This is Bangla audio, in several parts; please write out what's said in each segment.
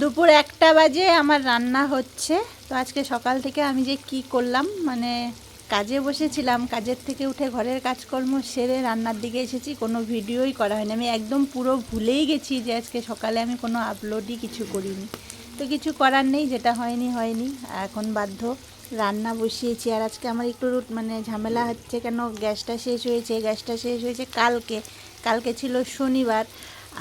দুপুর একটা বাজে আমার রান্না হচ্ছে। তো আজকে সকাল থেকে আমি যে কি করলাম মানে কাজে বসেছিলাম, কাজের থেকে উঠে ঘরের কাজকর্ম সেরে রান্নার দিকে এসেছি, কোনো ভিডিওই করা হয়নি। আমি একদম পুরো ভুলেই গেছি যে আজকে সকালে আমি কোনো আপলোডই কিছু করিনি। তো কিছু করার নেই, যেটা হয়নি হয়নি। এখন বাধ্য। রান্না বসিয়েছি, আর আজকে আমার একটু মানে ঝামেলা হচ্ছে কেন? গ্যাসটা শেষ হয়েছে, গ্যাসটা শেষ হয়েছে কালকে। কালকে ছিল শনিবার,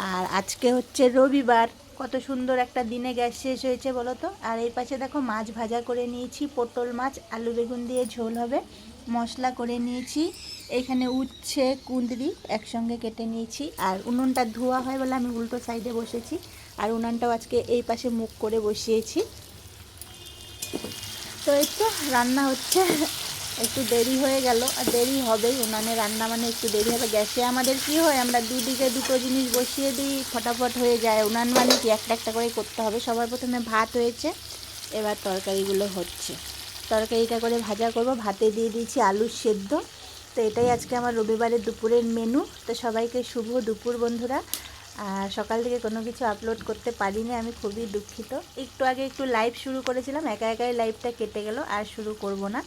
আর আজকে হচ্ছে রবিবার। কত সুন্দর একটা দিনে গ্যাস শেষ হয়েছে বলো তো আর এই পাশে দেখো মাছ ভাজা করে নিয়েছি, পটল মাছ, আলু বেগুন দিয়ে ঝোল হবে। মশলা করে নিয়েছি, এখানে উচ্ছে, কুঁদরি একসঙ্গে কেটে নিয়েছি। আর উনুনটা ধোয়া হয় বলে আমি উল্টো সাইডে বসেছি। আর উনানটাও আজকে এই পাশে মুখ করে বসিয়েছি। তো এই তো রান্না হচ্ছে। একটু দেরি হয়ে গেল, আর দেরি হবেই। উনানে রান্না মানে একটু দেরি হবে। গ্যাসে আমাদের কি হয়, আমরা দুদিকে দুটো জিনিস বসিয়ে দিই, ফটাফট হয়ে যায়। উনান মানে কি, একটা একটা করে করতে হবে। সবার প্রথমে ভাত হয়েছে, এবার তরকারিগুলো হচ্ছে। তরকারিটা করে ভাজা করব। ভাতে দিয়ে দিয়েছি আলুর সেদ্ধ। তো এটাই আজকে আমার রবিবারের দুপুরের মেনু। তো সবাইকে শুভ দুপুর বন্ধুরা। আর সকাল থেকে কোনো কিছু আপলোড করতে পারিনি, আমি খুবই দুঃখিত। একটু আগে একটু লাইভ শুরু করেছিলাম, একা একাই লাইভটা কেটে গেল, আর শুরু করব না।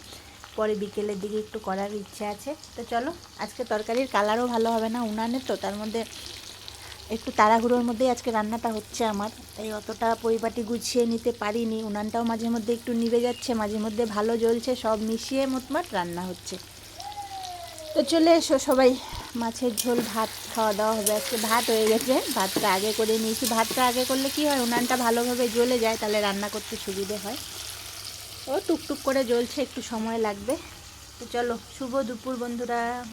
পরে বিকেলের দিকে একটু করার ইচ্ছা আছে। তো চলো, আজকে তরকারির কালারও ভালো হবে না উনানে তো, তার মধ্যে একটু তাড়াহুড়োর মধ্যেই আজকে রান্নাটা হচ্ছে আমার। তাই অতটা পরিপাটি গুছিয়ে নিতে পারিনি, উনানটাও মাঝে মধ্যে একটু নিভে যাচ্ছে, মাঝে মধ্যে ভালো জ্বলছে, সব মিশিয়ে মোটমাট রান্না হচ্ছে। তো চলে এসো সবাই, মাছের ঝোল, ভাত, খাওয়া দাওয়া হবে আজকে। ভাত হয়ে গেছে, ভাতটা আগে করে নিয়েছি। ভাতটা আগে করলে কি হয়, উনানটা ভালোভাবে জ্বলে যায়, তাহলে রান্না করতে সুবিধে হয়। ও টুকটুক করে জ্বলছে একটু সময় লাগবে। তো চলো শুভ দুপুর বন্ধুরা।